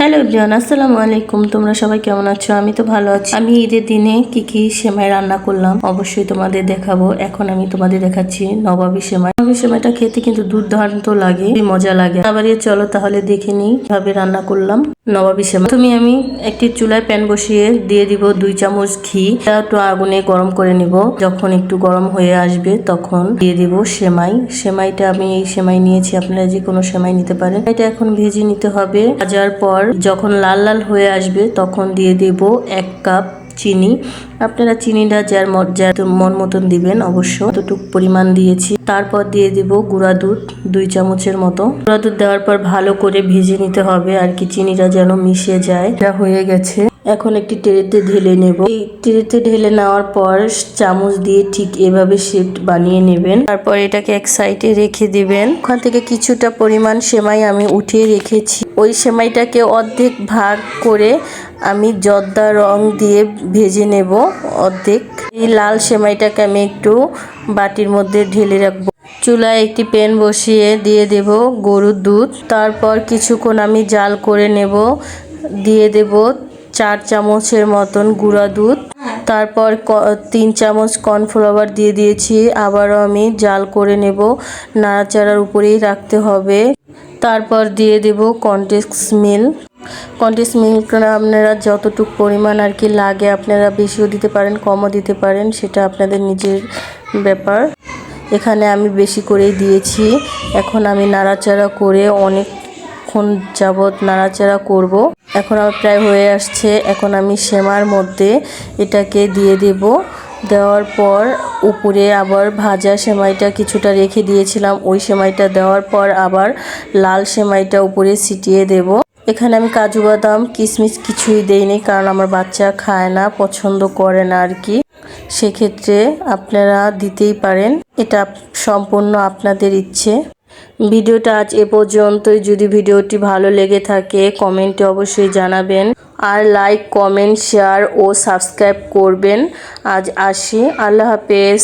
Hello everyone, আসসালামু আলাইকুম। তোমরা সবাই কেমন আছো? আমি তো ভালো আছি। আমি ঈদের দিনে কি কি সেমাই রান্না করলাম, অবশ্যই তোমাদের দেখাবো। এখন আমি তোমাদের দেখাচ্ছি নবাবী সেমাই। নবাবী সেমাইটা খেতে কিন্তু দুর্দান্ত লাগে মজা লাগে। আবার চলো তাহলে দেখে নিই ভাবে রান্না করলাম নবাবী সেমাই। তুমি আমি একটি চুলায় প্যান বসিয়ে দিয়ে দিব দুই চামচ ঘি। একটু আগুনে গরম করে নিব। যখন একটু গরম হয়ে আসবে, তখন দিয়ে দিব সেমাই। সেমাইটা আমি এই সেমাই নিয়েছি, আপনারা যে কোনো সেমাই নিতে পারেন। এটা এখন ভেজে নিতে হবে। ভাজার পর যখন লাল লাল হয়ে আসবে, তখন দিয়ে দেব এক কাপ চিনি। আপনারা চিনিটা যার যার মন মতন দিবেন অবশ্য। এতটুক পরিমাণ দিয়েছি। তারপর দিয়ে দিব গুঁড়া দুধ, দুই চামচের মতো। গুঁড়া দুধ দেওয়ার পর ভালো করে ভেজে নিতে হবে, আর কি চিনিটা যেন মিশে যায়। এটা হয়ে গেছে। এখন একটি ট্রেতে ঢেলে নেব। এই ট্রেতে ঢেলে নেওয়ার পর চামচ দিয়ে ঠিক এভাবে শেপ বানিয়ে নেবেন। তারপর এটাকে এক সাইডে রেখে দিবেন। ওখান থেকে কিছুটা পরিমাণ সেমাই আমি উঠিয়ে রেখেছি। ওই সেমাইটাকে অর্ধেক ভাগ করে আমি জর্দা রং দিয়ে ভেজে নেব অর্ধেক। এই লাল সেমাইটাকে আমি একটু বাটির মধ্যে ঢেলে রাখব। চুলায় একটি প্যান বসিয়ে দিয়ে দেব গরুর দুধ। তারপর কিছুক্ষণ আমি জাল করে নেব। দিয়ে দেব চার চামচের মতন গুঁড়া দুধ। তারপর তিন চামচ কর্নফ্লাওয়ার দিয়ে দিয়েছি। আবারও আমি জাল করে নেব। নাড়াচাড়ার উপরেই রাখতে হবে। তারপর দিয়ে দেব কন্টেক্স মিল। কন্টেক্স মিল্কটা আপনারা যতটুকু পরিমাণ আর কি লাগে, আপনারা বেশিও দিতে পারেন, কমও দিতে পারেন, সেটা আপনাদের নিজের ব্যাপার। এখানে আমি বেশি করেই দিয়েছি। এখন আমি নাড়াচাড়া করে অনেকক্ষণ যাবৎ নাড়াচাড়া করব। এখন আমার প্রায় হয়ে আসছে। এখন আমি সেমার মধ্যে এটাকে দিয়ে দেব। দেওয়ার পর উপরে আবার ভাজা সেমাইটা কিছুটা রেখে দিয়েছিলাম। ওই সেমাইটা দেওয়ার পর আবার লাল সেমাইটা উপরে ছিটিয়ে দেব। এখানে আমি কাজু বাদাম কিশমিশ কিছুই দেইনি কারণ আমার বাচ্চা খায় না, পছন্দ করে না আর কি। সেক্ষেত্রে আপনারা দিতেই পারেন। এটা সম্পূর্ণ আপনাদের ইচ্ছে। ভিডিওটা আজ এ পর্যন্তই। যদি ভিডিওটি ভালো লেগে থাকে, কমেন্টে অবশ্যই জানাবেন। আর লাইক, কমেন্ট, শেয়ার ও সাবস্ক্রাইব করবেন। আজ আসি। আল্লাহ হাফেজ।